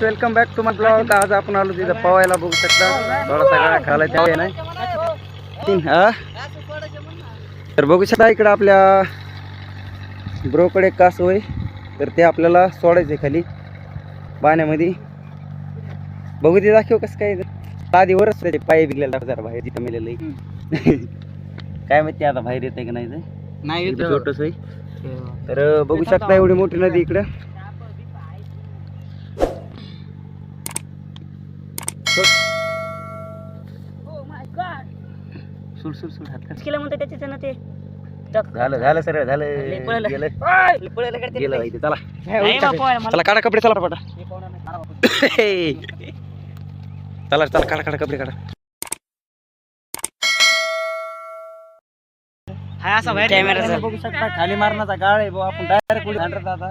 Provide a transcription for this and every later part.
Guys welcome back to my blog आज आपण आलो तिथं पवायला बघू शकता. थोडासा गाळा खाला त्या नाही? हा? तर बघू शकता इकडं आपल्या ब्रोकडे कास होय. तर ते आपल्याला सोडायचे खाली पाण्यामध्ये. बघू ते दाखव कसं काय आधीवरच त्याचे पाय बिगलेला जरा बाहेर तिथं मेलेलं. काय माहिती आता बाहेर येते का नाही ते? नाही इथं छोटंसं आहे. तर बघू शकता एवढी मोठी नदी इकडं. हात. केलं म्हणतो त्याच्यानं ते झालं झालं सरळ झालं. लय पळालं. गेलं. पळायला काढते गेलं बाई ते. चला. नाही बापा, मला- चला काढा कपडे चला पटा चला चला काढा काढा कपडे काढा. हा असा बाहेर कॅमेरा बघू शकता खाली मारण्याचा गाळ आहे भाऊ. आपण डायरेक्ट पुढे हाणत आता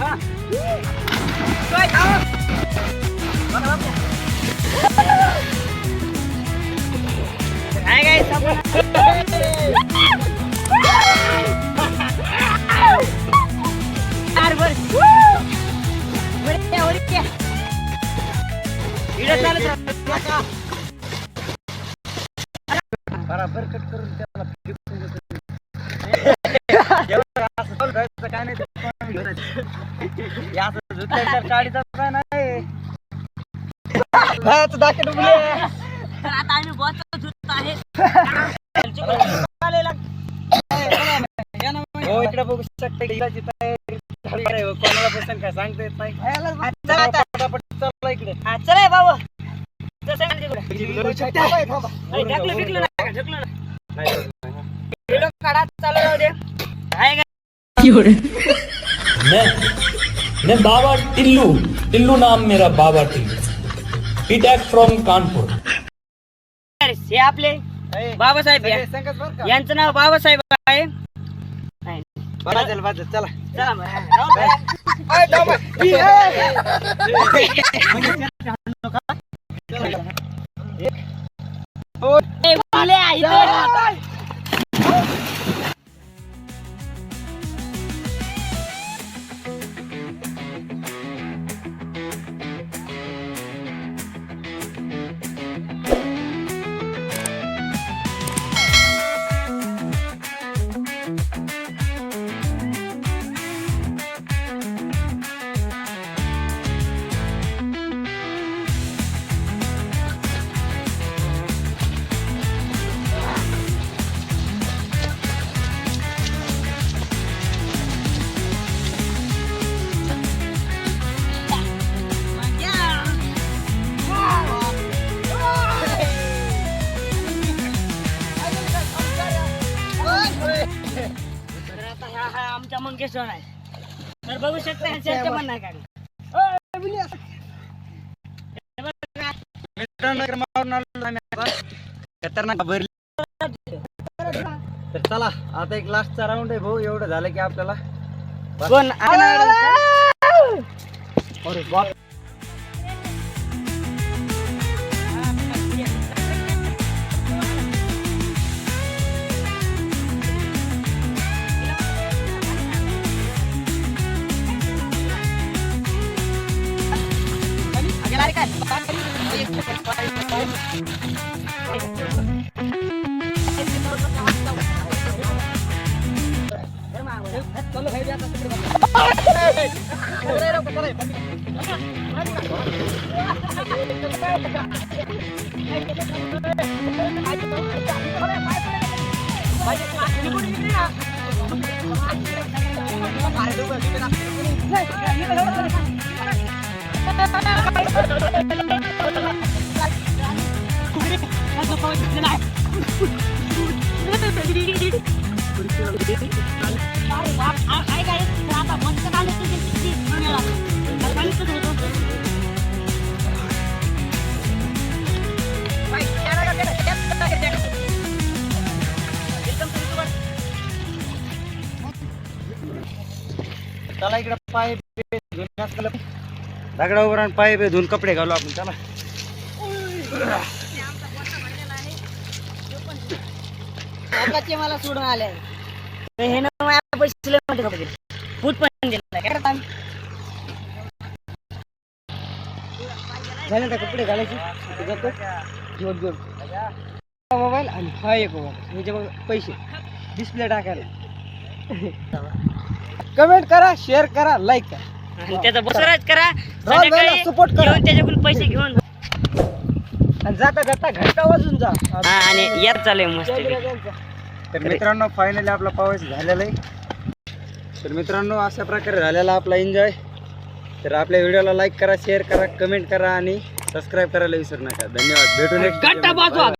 बराबर हे झुकल्यावर काढीचा काय नाही हाच दाखे डुबले. आता आम्ही बोचत होत आहे. हो इकडे बघू शकता. इकडची तयारी झाली आहे. कोणाला पसंत काय सांगता येत नाही. चला आता. पटापट चला इकडे. हा, चला बाबा. अरे, ढकलं नका, ढकलं नका. व्हिडिओ काढा चालू राहू दे. आहे का? मैं मैं बाबा टिल्लू टिल्लू नाम मेरा बाबा टिल्लू पीटैक फ्रॉम कानपुर अरे, हे आपले बाबासाहेब यांचं नाव बाबासाहेब आहे चला चला हा हा आमचा मंगेश्वर आहे. तर बघू शकता ह्याच्या पण नाही आता. खतरनाक भरली तर चला आता एक लास्टचा राऊंड आहे भाऊ. एवढं झालं की आपल्याला. अरे बाप. चला पाय. दगडावर आणि पाय बी धुवून कपडे घालू आपण चला. काकाचे मला सोडून आले. हे ना माझ्या पैसे लय मोठे कपडे फूट पण दिलं नाही. काय करता आम्ही? झाले का कपडे घालायचे? जातो घेऊन घेऊन मोबाईल आणि हा एक मोबाईल. ह्याचे मग पैसे. डिस्प्ले टाकायला. कमेंट करा शेअर करा लाईक करा. आणि त्याचा बसराज करा राव, संध्याकाळी support करा. घेऊन त्याच्याकडून पैसे घेऊन. आणि जाता जाता घंटा वाजून जा. हा आणि यात चालू मस्त तर मित्रांनो फायनली आपला पाऊस झालेला आहे. तर मित्रांनो अशा प्रकारे झालेला आपला एन्जॉय तर आपल्या व्हिडिओला लाईक करा शेअर करा कमेंट करा आणि सबस्क्राईब करायला विसरू नका. धन्यवाद. भेटून घंटा वाजवा.